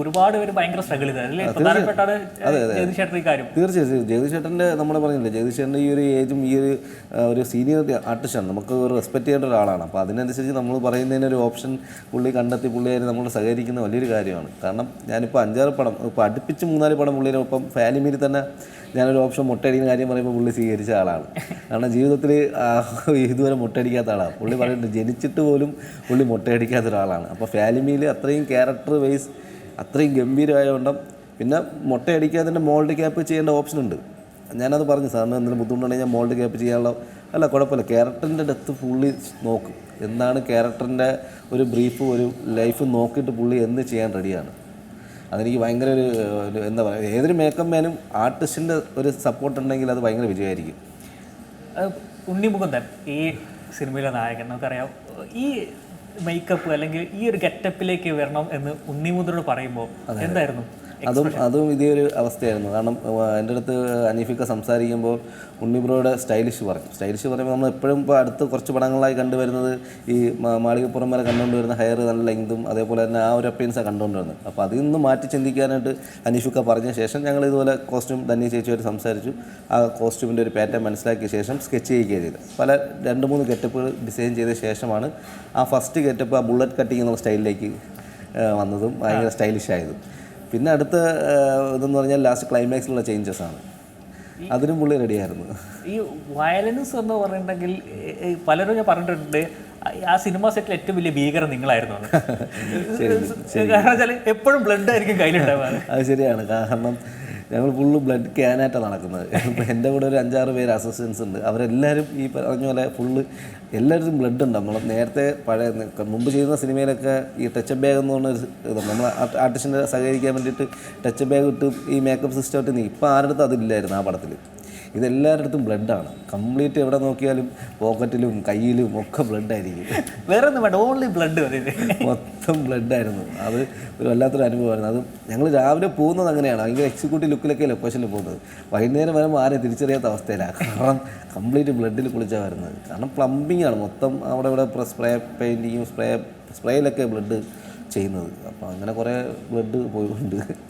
ഒരുപാട് പേര് ഭയങ്കര സ്ട്രഗിൾ തീർച്ചയായും. ജഗദീഷ് ചേട്ടന്റെ നമ്മൾ പറഞ്ഞില്ലേ ജഗദീഷ് ഈ ഒരു ഏജും ഈ ഒരു ഒരു സീനിയർ ആർട്ടിസ്റ്റാണ് നമുക്ക് ഒരു റെസ്പെക്ട് ചെയ്യേണ്ട ഒരാളാണ്. അപ്പൊ അതിനനുസരിച്ച് നമ്മൾ പറയുന്നതിന് ഒരു ഓപ്ഷൻ പുള്ളി കണ്ടെത്തി പുള്ളിയായി നമ്മൾ സഹകരിക്കുന്ന വലിയൊരു കാര്യമാണ്. കാരണം ഞാനിപ്പോൾ അഞ്ചാറ് പടം ഇപ്പോൾ അടുപ്പിച്ച് മൂന്നാൽ പടം പുള്ളിയുടെ ഒപ്പം ഫാലിമിയിൽ തന്നെ ഞാനൊരു ഓപ്ഷൻ മുട്ടടിക്കുന്ന കാര്യം പറയുമ്പോൾ പുള്ളി സ്വീകരിച്ച ആളാണ്. കാരണം ജീവിതത്തിൽ ഇതുവരെ മുട്ടടിക്കാത്ത ആളാണ്. പുള്ളി പറയുന്നുണ്ട് ജനിച്ചിട്ട് പോലും പുള്ളി മുട്ടയടിക്കാത്ത ഒരാളാണ്. അപ്പോൾ ഫാലിമിയിൽ അത്രയും ക്യാരക്ടർ വൈസ് അത്രയും ഗംഭീരമായതുകൊണ്ടും പിന്നെ മുട്ടയടിക്കാതിന്റെ മോൾഡ് ക്യാപ്പ് ചെയ്യേണ്ട ഓപ്ഷൻ ഉണ്ട്. ഞാനത് പറഞ്ഞു സാറിന് എന്തെങ്കിലും ബുദ്ധിമുട്ടുണ്ടെങ്കിൽ ഞാൻ മോൾഡ് ക്യാപ്പ് ചെയ്യാനുള്ള അല്ല കുഴപ്പമില്ല. ക്യാരക്ടറിന്റെ ഡെത്ത് പുള്ളി നോക്കും. എന്താണ് ക്യാരക്ടറിന്റെ ഒരു ബ്രീഫ് ഒരു ലൈഫ് നോക്കിയിട്ട് പുള്ളി എന്ത് ചെയ്യാൻ റെഡിയാണ് അതെനിക്ക് ഭയങ്കര ഒരു എന്താ പറയുക ഏതൊരു മേക്കപ്പ് മാനും ആർട്ടിസ്റ്റിന്റെ ഒരു സപ്പോർട്ട് ഉണ്ടെങ്കിൽ അത് ഭയങ്കര വിജയമായിരിക്കും. അത് ഉണ്ണിമുകുന്ദൻ ഈ സിനിമയിലെ നായകൻ നമുക്കറിയാം. ഈ മേക്കപ്പ് അല്ലെങ്കിൽ ഈ ഒരു ഗെറ്റപ്പിലേക്ക് വരണം എന്ന് ഉണ്ണിമുദ്രോട് പറയുമ്പോൾ എന്തായിരുന്നു? അതും അതും ഇതേ ഒരു അവസ്ഥയായിരുന്നു. കാരണം എന്റെ അടുത്ത് അനീഫിക്ക സംസാരിക്കുമ്പോൾ ഉണ്ണിബ്രോയുടെ സ്റ്റൈലിഷ് പറഞ്ഞു. സ്റ്റൈലിഷ് പറയുമ്പോൾ നമ്മൾ എപ്പോഴും ഇപ്പോൾ അടുത്ത് കുറച്ച് പടങ്ങളായി കണ്ടുവരുന്നത് ഈ മാളികപ്പുറം വരെ കണ്ടുകൊണ്ട് വരുന്ന ഹെയർ നല്ല ലെങ്തും അതേപോലെ തന്നെ ആ ഒരു അപ്പിയൻസാണ് കണ്ടുകൊണ്ടിരുന്നത് അപ്പോൾ അതിൽ നിന്ന് മാറ്റി ചിന്തിക്കാനായിട്ട് അനീഫിക്ക പറഞ്ഞ ശേഷം ഞങ്ങൾ ഇതുപോലെ കോസ്റ്റ്യൂം ധന്യ ചേച്ചിയോട് സംസാരിച്ചു. ആ കോസ്റ്റ്യൂമിന്റെ ഒരു പാറ്റേൺ മനസ്സിലാക്കിയ ശേഷം സ്കെച്ച് ചെയ്യുകയാണ് ചെയ്തത് പല രണ്ട് മൂന്ന് ഗെറ്റപ്പുകൾ ഡിസൈൻ ചെയ്ത ശേഷമാണ് ആ ഫസ്റ്റ് ഗെറ്റപ്പ് ആ ബുള്ളറ്റ് കട്ടിങ് എന്നുള്ള സ്റ്റൈലിലേക്ക് വന്നതും ഭയങ്കര സ്റ്റൈലിഷ് ആയതും. പിന്നെ അടുത്ത ഇതെന്ന് പറഞ്ഞാൽ ലാസ്റ്റ് ക്ലൈമാക്സിലുള്ള ചേഞ്ചസ് ആണ്. അതിനും പുള്ളി റെഡിയായിരുന്നു ഈ വയലൻസ് എന്ന് പറഞ്ഞിട്ടുണ്ടെങ്കിൽ പലരും ഞാൻ പറഞ്ഞിട്ടുണ്ട് ആ- സിനിമ സെറ്റിൽ ഏറ്റവും വലിയ ഭീകരം നിങ്ങളായിരുന്നു. കാരണം വെച്ചാൽ എപ്പോഴും ബ്ലഡ് ആയിരിക്കും കയ്യിലുണ്ടാവുക. അത് ശരിയാണ്. കാരണം ഞങ്ങൾ ഫുള്ള് ബ്ലഡ് ക്യാനായിട്ടാണ് നടക്കുന്നത്. എന്റെ കൂടെ ഒരു അഞ്ചാറ് പേര് അസിസ്റ്റൻസ് ഉണ്ട്. അവരെല്ലാവരും ഈ പറഞ്ഞ പോലെ ഫുള്ള് എല്ലാവരും ബ്ലഡ് ഉണ്ട്. നമ്മൾ നേരത്തെ പഴയ മുമ്പ് ചെയ്യുന്ന സിനിമയിലൊക്കെ ഈ ടച്ച് ബാഗ് എന്ന് പറഞ്ഞ ഒരു ഇത് നമ്മൾ ആർട്ടിസ്റ്റിനെ സഹകരിക്കാൻ വേണ്ടിയിട്ട് ടച്ച് ബാഗ് ഇട്ട് ഈ മേക്കപ്പ് സിസ്റ്റം ഇട്ട് നീ ഇപ്പം ആരുടെ അടുത്തും അതില്ലായിരുന്നു ആ പടത്തിൽ ഇതെല്ലാവരുടെ അടുത്തും ബ്ലഡാണ്. കംപ്ലീറ്റ് എവിടെ നോക്കിയാലും പോക്കറ്റിലും കയ്യിലും ഒക്കെ ബ്ലഡായിരിക്കും. വേറെ ഒന്നും വേണ്ട ഓൺലി ബ്ലഡ് മതി. മൊത്തം ബ്ലഡായിരുന്നു. അത് ഒരു വല്ലാത്തൊരു അനുഭവമായിരുന്നു. അത് ഞങ്ങൾ രാവിലെ പോകുന്നത് അങ്ങനെയാണ്. ഭയങ്കര എക്സിക്യൂട്ടീവ് ലുക്കിലൊക്കെ ലൊക്കേഷനിൽ പോകുന്നത്. വൈകുന്നേരം വരുമ്പോൾ ആരെ തിരിച്ചറിയാത്ത അവസ്ഥയിലാണ് കാരണം കംപ്ലീറ്റ് ബ്ലഡിൽ കുളിച്ചാണ് വരുന്നത്. കാരണം പ്ലംബിംഗ് ആണ് മൊത്തം അവിടെ ഇവിടെ സ്പ്രേ പെയിന്റിങ്ങും സ്പ്രേ സ്പ്രേയിലൊക്കെ ബ്ലഡ് ചെയ്യുന്നത്. അപ്പോൾ അങ്ങനെ കുറേ ബ്ലഡ് പോയിട്ടുണ്ട്.